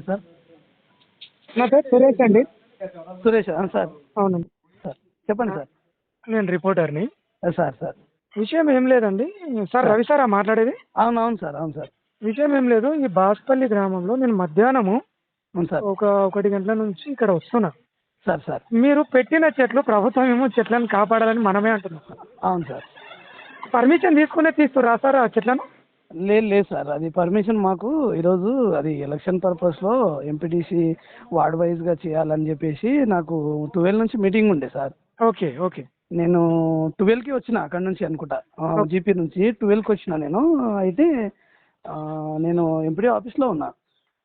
Sir నా పేరు సురేష్ అండి. సురేష్ సార్. అవునండి. సార్ చెప్పండి సార్. నేను రిపోర్టర్ని. Sir sir. విషయం ఏం లేదండి. సార్ రవి సారా మాట్లాడేది? అవును అవును సార్ అవును సార్. విషయం ఏం లేదు. ఈ బాస్పల్లి గ్రామంలో నేను మధ్యాహ్నము అవును సార్. ఒక ఒకటి గంటల నుంచి ఇక్కడ వస్తున్నా. Sir sir. మీరు పెట్టిన చెట్లు ప్రభుత్వం ఏమో చెట్లను కాపాడాలని మనమే అంటున్నాం. అవును సార్. పర్మిషన్ తీసుకునే తీస్తురా సార్ ఆ చెట్లను? లేదు లేదు సార్. అది పర్మిషన్ మాకు ఈరోజు అది ఎలక్షన్ పర్పస్లో ఎంపీటీసీ వార్డ్ వైజ్గా చేయాలని చెప్పేసి నాకు ట్వెల్వ్ నుంచి మీటింగ్ ఉండే సార్. Okay okay. నేను ట్వెల్వ్కి వచ్చిన అక్కడ నుంచి అనుకుంటా. జీపీ నుంచి ట్వెల్వ్కి వచ్చిన నేను. అయితే నేను ఎంపీడీ ఆఫీస్లో ఉన్నా.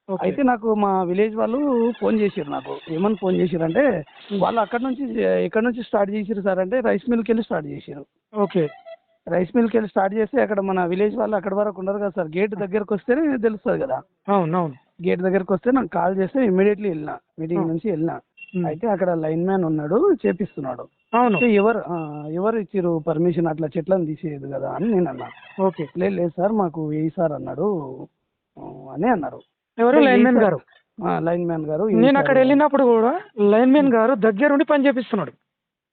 అయితే నాకు మా విలేజ్ వాళ్ళు ఫోన్ చేసిర్రు నాకు. ఏమని ఫోన్ చేసిర్రు అంటే వాళ్ళు అక్కడ నుంచి ఎక్కడ నుంచి స్టార్ట్ చేసిర్రు సార్ అంటే రైస్ మిల్కి వెళ్ళి స్టార్ట్ చేసిర్రు. ఓకే. రైస్ మిల్కి వెళ్ళి స్టార్ట్ చేస్తే అక్కడ మన విలేజ్ వాళ్ళు అక్కడ వరకు ఉండరు కదా సార్. గేట్ దగ్గరకు వస్తేనే తెలుస్తుంది కదా. అవును అవును. గేట్ దగ్గరకు వస్తే నాకు కాల్ చేస్తే ఇమీడియట్లీ వెళ్ళిన మీటింగ్ నుంచి వెళ్ళిన. అయితే అక్కడ లైన్ మ్యాన్ ఉన్నాడు చేపిస్తున్నాడు. అవును. ఎవరు ఎవరు ఇచ్చిర్రు పర్మిషన్ అట్లా చెట్లను తీసేయదు కదా అని నేను అన్నా. ఓకే. లేదు లేదు సార్ మాకు ఏ సార్ అన్నాడు అని అన్నారు. ఎవరు? లైన్ మ్యాన్ గారు. లైన్ మ్యాన్ గారు నేను అక్కడ వెళ్ళినప్పుడు కూడా లైన్ మ్యాన్ గారు దగ్గరుండి పని చేపిస్తున్నాడు.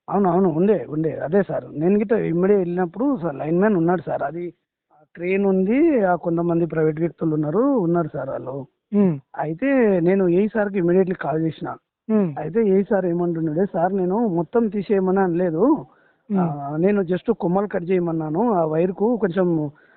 అవును అవును ఉండే ఉండే. అదే సార్. నేను గిట్ట ఇమ్మడి వెళ్ళినప్పుడు సార్ లైన్ మ్యాన్ ఉన్నాడు సార్. అది ట్రైన్ ఉంది. ఆ కొంతమంది ప్రైవేట్ వ్యక్తులు ఉన్నారు ఉన్నారు సార్ వాళ్ళు. అయితే నేను ఏ సార్కి ఇమీడియట్లీ కాల్ చేసిన. అయితే ఏ సార్ ఏమంటున్నాడే సార్ నేను మొత్తం తీసేయమని అనలేదు. నేను జస్ట్ కొమ్మలు కట్ చేయమన్నాను. ఆ వైర్కు కొంచెం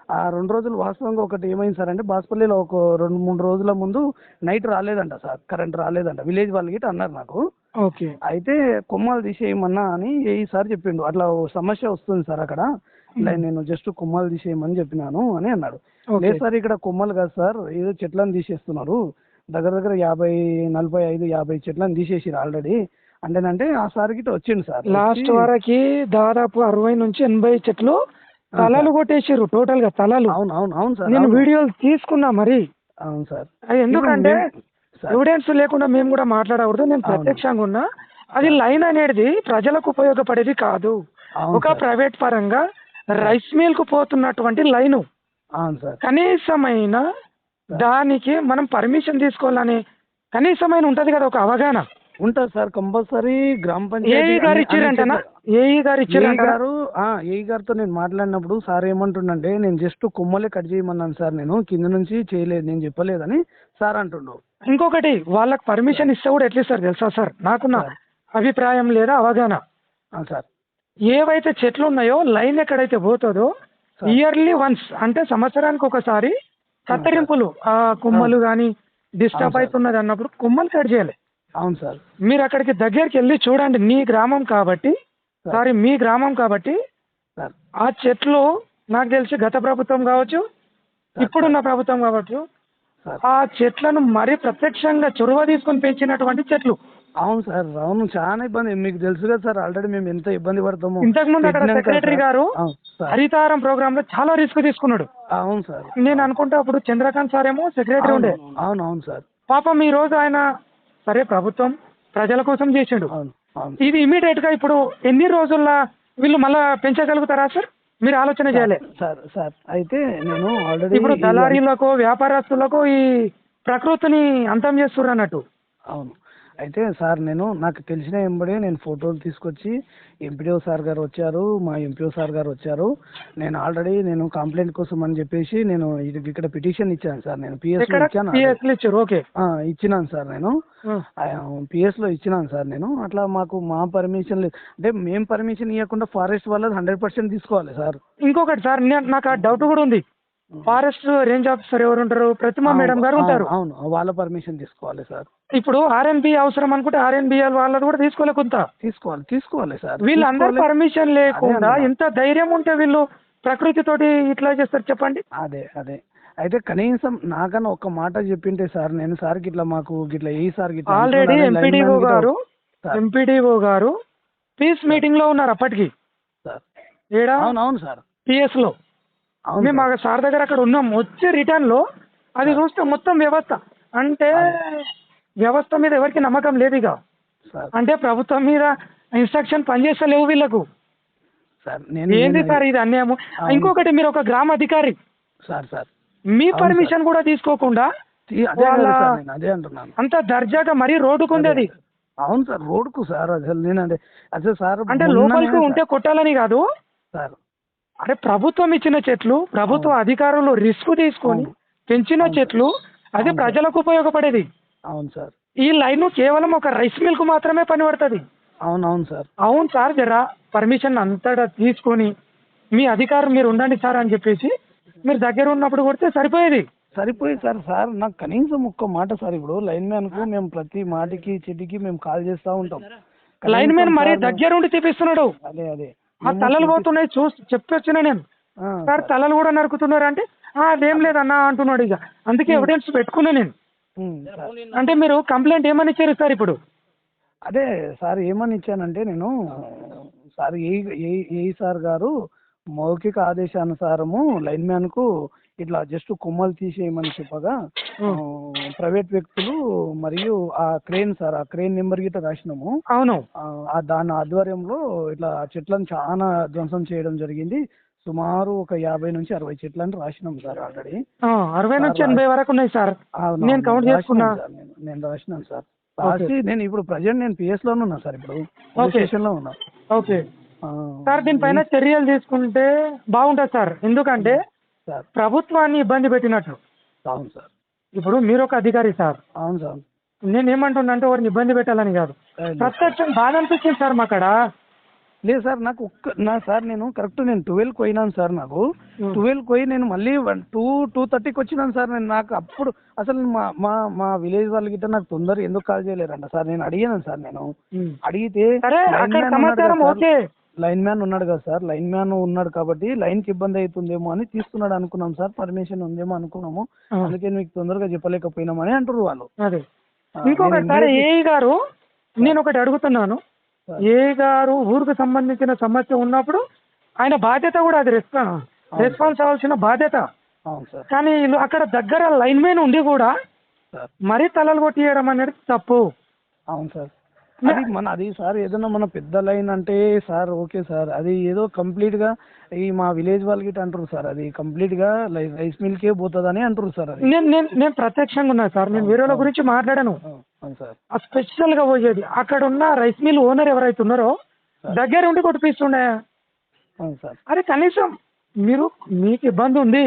ఆ రెండు రోజులు వాస్తవంగా ఒకటి ఏమైంది సార్ అంటే బాస్పల్లిలో ఒక రెండు మూడు రోజుల ముందు నైట్ రాలేదంట సార్. కరెంట్ రాలేదంట. విలేజ్ వాళ్ళు గిట్ట అన్నారు నాకు. ఓకే. అయితే కొమ్మలు తీసేయమన్నా అని ఏ సార్ చెప్పిండు. అట్లా ఓ సమస్య వస్తుంది సార్ అక్కడ. ఇలా నేను జస్ట్ కొమ్మలు తీసేయమని చెప్పినాను అని అన్నాడు. లేదు సార్ ఇక్కడ కొమ్మలు కాదు సార్. ఏదో చెట్లను తీసేస్తున్నారు. దగ్గర దగ్గర యాభై నలభై ఐదు యాభై చెట్లను తీసేసిరు ఆల్రెడీ. అంటేనంటే ఆ సార్ గిట్ట వచ్చిండు సార్. లాస్ట్ వరకి దాదాపు అరవై నుంచి ఎనభై చెట్లు తలలు కొట్టేసారు టోటల్గా తలలు. అవును అవును అవును సార్ నేను. వీడియోలు తీసుకున్నా మరి. అవును సార్. ఎందుకంటే. ఎవిడెన్స్ లేకుండా మేము కూడా మాట్లాడకూడదు నేను. ప్రత్యక్షంగా ఉన్నా. అది లైన్ అనేది ప్రజలకు ఉపయోగపడేది కాదు. ఒక. ప్రైవేట్ పరంగా రైస్ మిల్కు పోతున్నటువంటి లైను. కనీసమైన దానికి మనం పర్మిషన్ తీసుకోవాలని కనీసమైన ఉంటది కదా ఒక అవగాహన. ఉంటుంది సార్ కంపల్సరీ గ్రామ ఏఈ పంచాయతీ గారు ఇచ్చిరంటనా? ఏఈ గారు ఏఈ ఇచ్చిరంట గారు ఆ, ఏఈ గారితో నేను మాట్లాడినప్పుడు సార్ ఏమంటుండంటే నేను జస్ట్ కొమ్మలే కట్ చేయమన్నాను సార్ నేను కింద నుంచి చేయలేదు నేను చెప్పలేదని సార్ అంటుండు. ఇంకొకటి వాళ్ళకి పర్మిషన్ ఇస్తే కూడా ఎట్లా ఇస్తారు తెలుసా సార్? నాకున్న సార్. అభిప్రాయం లేదా అవగాహన? సార్. ఏవైతే చెట్లు ఉన్నాయో లైన్ ఎక్కడైతే పోతుందో సార్. ఇయర్లీ వన్స్ అంటే సంవత్సరానికి ఒకసారి కత్తిరింపులు ఆ కొమ్మలు కానీ డిస్టర్బ్ సార్. అవుతున్నది అన్నప్పుడు కొమ్మలు కట్ చేయాలి. అవును సార్. మీరు అక్కడికి దగ్గరికి వెళ్ళి చూడండి మీ గ్రామం కాబట్టి. సార్. మీ గ్రామం కాబట్టి. సార్. ఆ చెట్లు నాకు తెలిసి గత ప్రభుత్వం కావచ్చు ఇప్పుడున్న ప్రభుత్వం కావచ్చు. ఆ చెట్లను మరీ ప్రత్యక్షంగా చొరవ తీసుకొని పెంచినటువంటి చెట్లు. అవును సార్ అవును. చాలా ఇబ్బంది. మీకు తెలుసు కదా సార్ ఆల్రెడీ మేము ఎంత ఇబ్బంది పడతాము. ఇంతకు ముందు అక్కడ సెక్రటరీ. గారు హరితారం ప్రోగ్రామ్లో చాలా రిస్క్ తీసుకున్నాడు. అవును సార్. నేను అనుకుంటా అప్పుడు చంద్రకాంత్ సార్ ఏమో సెక్రటరీ ఉండే. అవును అవును సార్. పాపం ఈ రోజు ఆయన సరే ప్రభుత్వం ప్రజల కోసం చేసిండు. అవును అవును. ఇది ఇమీడియట్గా ఇప్పుడు ఎన్ని రోజుల్లో వీళ్ళు మళ్ళా పెంచగలుగుతారా సార్ మీరు ఆలోచన చేయాలి. సార్ సార్ అయితే నేను ఆల్రెడీ ఇప్పుడు దళారీలకు వ్యాపారస్తులకు ఈ ప్రకృతిని అంతం చేస్తుర్రు అన్నట్టు. అవును. అయితే సార్ నేను నాకు తెలిసిన ఎంబడే నేను ఫోటోలు తీసుకొచ్చి ఎంపీడీఓ సార్ గారు వచ్చారు మా ఎంపీఓ సార్ గారు వచ్చారు. నేను ఆల్రెడీ నేను కంప్లైంట్ కోసం అని చెప్పేసి నేను ఇది ఇక్కడ పిటిషన్ ఇచ్చాను సార్. నేను పిఎస్లో ఇచ్చాను ఇచ్చారు ఓకే. ఇచ్చినాను సార్ నేను. పిఎస్లో ఇచ్చినాను సార్ నేను. అట్లా మాకు మా పర్మిషన్ లేదు. అంటే మేము పర్మిషన్ ఇవ్వకుండా ఫారెస్ట్ వాళ్ళది హండ్రెడ్ పర్సెంట్ తీసుకోవాలి సార్. ఇంకొకటి సార్ నాకు ఆ డౌట్ కూడా ఉంది. ఫారెస్ట్ రేంజ్ ఆఫీసర్ ఎవరు ఉంటారు? ప్రతిమా మేడం గారు ఉంటారు. అవును వాళ్ళ పర్మిషన్ తీసుకోవాలి సార్. ఇప్పుడు ఆర్ఎన్బి అవసరం అనుకుంటే ఆర్ఎన్బిఎల్ వాళ్ళది కూడా తీసుకోలే కొంత. తీసుకోవాలి తీసుకోవాలి సార్. వీళ్ళందరూ. పర్మిషన్ లేకుండా. ఎంత ధైర్యం ఉంటే వీళ్ళు ప్రకృతితోటి ఇట్లా చేస్తారు చెప్పండి. అదే అదే. అయితే కనీసం నాకన్నా ఒక మాట చెప్పింటే సార్ నేను సార్ గిట్లా మాకు గిట్లా ఏ సార్ గిట్లా ఆల్రెడీ ఎంపీడీఓ గారు. ఎంపీడీఓ గారు పీస్ మీటింగ్లో ఉన్నారు అప్పటికి. సార్. ఏడా? అవును అవును సార్. పిఎస్లో. మేము. ఆ సార్ దగ్గర అక్కడ ఉన్నాం. వచ్చే రిటర్న్లో అది చూస్తే మొత్తం వ్యవస్థ. అంటే వ్యవస్థ మీద ఎవరికి నమ్మకం లేదు ఇక. అంటే ప్రభుత్వం మీద ఇన్స్ట్రక్షన్ పనిచేస్తలేవు వీళ్ళకు. సార్ నేను ఏంది సార్ ఇది అన్యాయము. ఇంకొకటి మీరు ఒక గ్రామ అధికారి. Sir sir. మీ పర్మిషన్ కూడా తీసుకోకుండా అదే అంటున్నాను. అంత దర్జాగా మరీ రోడ్డుకుంది అది. అవును సార్ రోడ్కు సార్ అసలు నేను అదే అసలు సార్ అంటే లోపలికి ఉంటే కొట్టాలని కాదు. సార్ అరే ప్రభుత్వం ఇచ్చిన చెట్లు ప్రభుత్వ అధికారులు రిస్క్ తీసుకొని. పెంచిన. చెట్లు అది. ప్రజలకు ఉపయోగపడేది. అవును సార్. ఈ లైన్ కేవలం ఒక రైస్ మిల్కు మాత్రమే పని పడుతుంది అవును అవును సార్. అవును సార్ జరా పర్మిషన్ అంతటా తీసుకొని మీ అధికారం మీరు ఉండండి సార్ అని చెప్పేసి మీరు దగ్గర ఉన్నప్పుడు కొడితే సరిపోయేది. సరిపోయి సార్. సార్ నాకు కనీసం ఒక్క మాట సార్ ఇప్పుడు. లైన్ మ్యాన్కు మేము ప్రతి మాటికి చెట్టుకి మేము కాల్ చేస్తూ ఉంటాం. లైన్ మ్యాన్ మరీ దగ్గరుండి తీపిస్తున్నాడు అదే అదే. ఆ తలలు పోతున్నాయి చూసి చెప్పొచ్చిన నేను. సార్ తలలు కూడా నరుకుతున్నారు అంటే "ఆ, అదేం లేదన్నా అంటున్నాడు ఇక. అందుకే ఎవిడెన్స్ పెట్టుకున్నా నేను. అంటే మీరు కంప్లైంట్ ఏమని ఇచ్చారు సార్ ఇప్పుడు? అదే సార్ ఏమని ఇచ్చానంటే నేను సార్ ఏ ఏ- ఏ సార్ గారు మౌఖిక ఆదేశానుసారము లైన్ మ్యాన్కు ఇట్లా జస్ట్ కొమ్మలు తీసేయమని చెప్పగా ప్రైవేట్ వ్యక్తులు మరియు ఆ క్రేన్ సార్ ఆ క్రేన్ నెంబర్ గిట్ట రాసినాము. అవును. ఆ, దాని ఆధ్వర్యంలో ఇట్లా ఆ చెట్లను చాలా ధ్వంసం చేయడం జరిగింది. సుమారు ఒక యాభై నుంచి అరవై చెట్లను రాసినాం సార్ ఆల్రెడీ. అరవై నుంచి ఎనభై వరకు ఉన్నాయి సార్. నేను కౌంట్ చేసుకున్నా. నేను. నేను రాసినాను సార్. రాసి నేను ఇప్పుడు ప్రజెంట్ నేను పిఎస్లోనే ఉన్నా సార్ ఇప్పుడు. స్టేషన్లో ఉన్నా. ఓకే. సార్ దీనిపైన చర్యలు తీసుకుంటే బాగుంటుంది సార్. ఎందుకంటే సార్. ప్రభుత్వాన్ని ఇబ్బంది పెట్టినట్లు అవును సార్. ఇప్పుడు మీరు ఒక అధికారి సార్. అవును సార్. నేను ఏమంటున్నా అంటే వారిని ఇబ్బంది పెట్టాలని కాదు. ప్రత్యక్షం బాధ అనిపించింది సార్ మాకడ. లేదు సార్ నాకు ఒక్క నా సార్ నేను కరెక్ట్ నేను ట్వెల్వ్ పోయినాను సార్ నాకు. ట్వెల్వ్ పోయి నేను మళ్ళీ టూ టూ థర్టీకి వచ్చినాను సార్ నేను. నాకు అప్పుడు అసలు మా మా మా విలేజ్ వాళ్ళ గిట్ట నాకు తొందర ఎందుకు కాల్ చేయలేరంట సార్. నేను అడిగాను సార్ నేను. అడిగితే లైన్ మ్యాన్ ఉన్నాడు కదా సార్. లైన్ మ్యాన్ ఉన్నాడు కాబట్టి లైన్కి ఇబ్బంది అవుతుందేమో అని తీస్తున్నాడు అనుకున్నాం సార్ పర్మిషన్ ఉందేమో అనుకున్నాము. అందుకే మీకు తొందరగా చెప్పలేకపోయినామని అంటారు వాళ్ళు. అదే. ఏఈ గారు నేను ఒకటి అడుగుతున్నాను. ఏఈ గారు ఊరికి సంబంధించిన సమస్య ఉన్నప్పుడు ఆయన బాధ్యత కూడా అది రెస్పాన్ రెస్పాన్స్ అవ్వాల్సిన బాధ్యత. అవును సార్. కానీ అక్కడ దగ్గర లైన్ మ్యాన్ ఉండి కూడా మరీ తలలు కొట్టియడం అనేది తప్పు. అవును సార్. అది మన అది సార్ ఏదైనా మన పెద్ద లైన్ అంటే సార్ ఓకే సార్. అది ఏదో కంప్లీట్గా ఈ మా విలేజ్ వాళ్ళకి అంటారు సార్. అది కంప్లీట్గా రైస్ మిల్ కే పోతుందని అంటారు సార్ అది. నేను నేను నేను ప్రత్యక్షంగా ఉన్నా సార్. నేను వేరే గురించి మాట్లాడాను. సార్. ఆ స్పెషల్గా పోయేది అక్కడ ఉన్న రైస్ మిల్ ఓనర్ ఎవరైతే ఉన్నారో దగ్గర ఉండి కొట్టిపిస్తుండే. అరే కనీసం మీరు మీకు ఇబ్బంది ఉంది.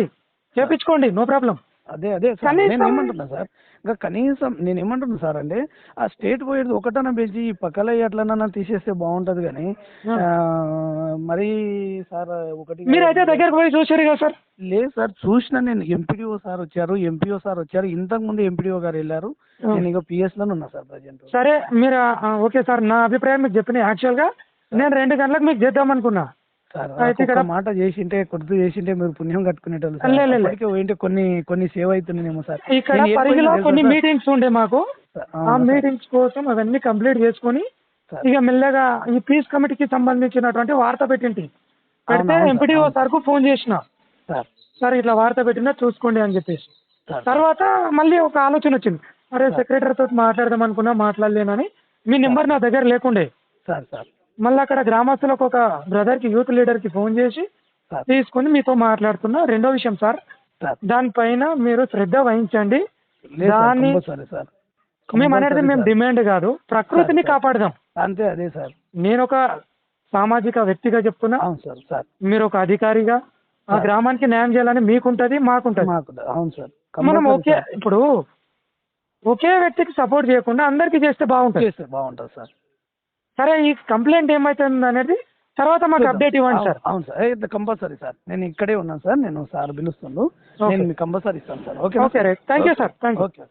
చేపించుకోండి నో ప్రాబ్లం. అదే అదే సార్ నేను ఏమంటున్నా సార్ ఇంకా కనీసం నేను ఏమంటున్నా సార్ అంటే ఆ స్టేట్ పోయేది ఒకటన పెంచి ఈ పక్కల ఎట్లనన్నా తీసేస్తే బాగుంటది కానీ మరి సార్ ఒకటి మీరైతే దగ్గరకు పోయి చూసారు కదా సార్? లేదు సార్ చూసిన నేను ఎంపీడీఓ సార్ వచ్చారు ఎంపీఓ సార్ వచ్చారు ఇంతకు ముందు ఎంపీడీఓ గారు వెళ్ళారు నేను ఇక పిఎస్లోనే ఉన్నా సార్ ప్రజెంట్. సరే మీరు ఓకే సార్ నా అభిప్రాయం మీకు చెప్పిన యాక్చువల్గా నేను రెండు గంటలకు మీకు చేద్దాం అనుకున్నా సార్ మాట చేసింటే కొడుతూ చేసింటే మీరు పుణ్యం కట్టుకునేటోళ్ళు సార్. కొన్ని కొన్ని సేవ్ అవుతున్నాయేమో సార్. ఇక్కడ పోయినా కొన్ని? మీటింగ్స్ ఉండే మాకు. ఆ? మీటింగ్స్ కోసం అవన్నీ కంప్లీట్ చేసుకొని. ఇక మెల్లగా ఈ పీస్ కమిటీకి సంబంధించినటువంటి వార్త పెట్టింటి. పెడితే ఎంపీడీఓ సార్, కు ఫోన్ చేసిన. సార్. ఇట్లా వార్త పెట్టినా చూసుకోండి అని చెప్పేసి. తర్వాత మళ్ళీ ఒక ఆలోచన వచ్చింది. అరే సెక్రటరీ తోటి మాట్లాడదాం అనుకున్నా మాట్లాడలేనని మీ నెంబర్ నా దగ్గర లేకుండే. Sir sir. మళ్ళీ అక్కడ గ్రామస్తులకు ఒక బ్రదర్కి యూత్ లీడర్కి ఫోన్ చేసి తీసుకొని మీతో మాట్లాడుతున్నా రెండో విషయం సార్. దానిపైన మీరు శ్రద్ధ వహించండి. దాన్ని మేము అనేది మేము. డిమాండ్ కాదు. ప్రకృతిని. కాపాడదాం. అంతే అదే సార్. నేను ఒక సామాజిక వ్యక్తిగా చెప్తున్నా. అవును సార్ సార్. మీరు ఒక అధికారిగా ఆ. గ్రామానికి న్యాయం చేయాలని మీకుంటది మాకుంటది. మాకు అవును సార్. మనం ఓకే. ఇప్పుడు ఒకే వ్యక్తికి సపోర్ట్ చేయకుండా అందరికి చేస్తే బాగుంటుంది. చేస్తే బాగుంటుంది సార్. సరే ఈ కంప్లైంట్ ఏమైతుంది అనేది తర్వాత మాకు. అప్డేట్ ఇవ్వండి సార్. అవును సార్. Compulsory sir. నేను ఇక్కడే ఉన్నాను సార్. నేను సార్ పిలుస్తుండు. ఓకే. నేను కంపల్సరీ ఇస్తాను sir. Okay okay right. Thank you sir. Thank you okay.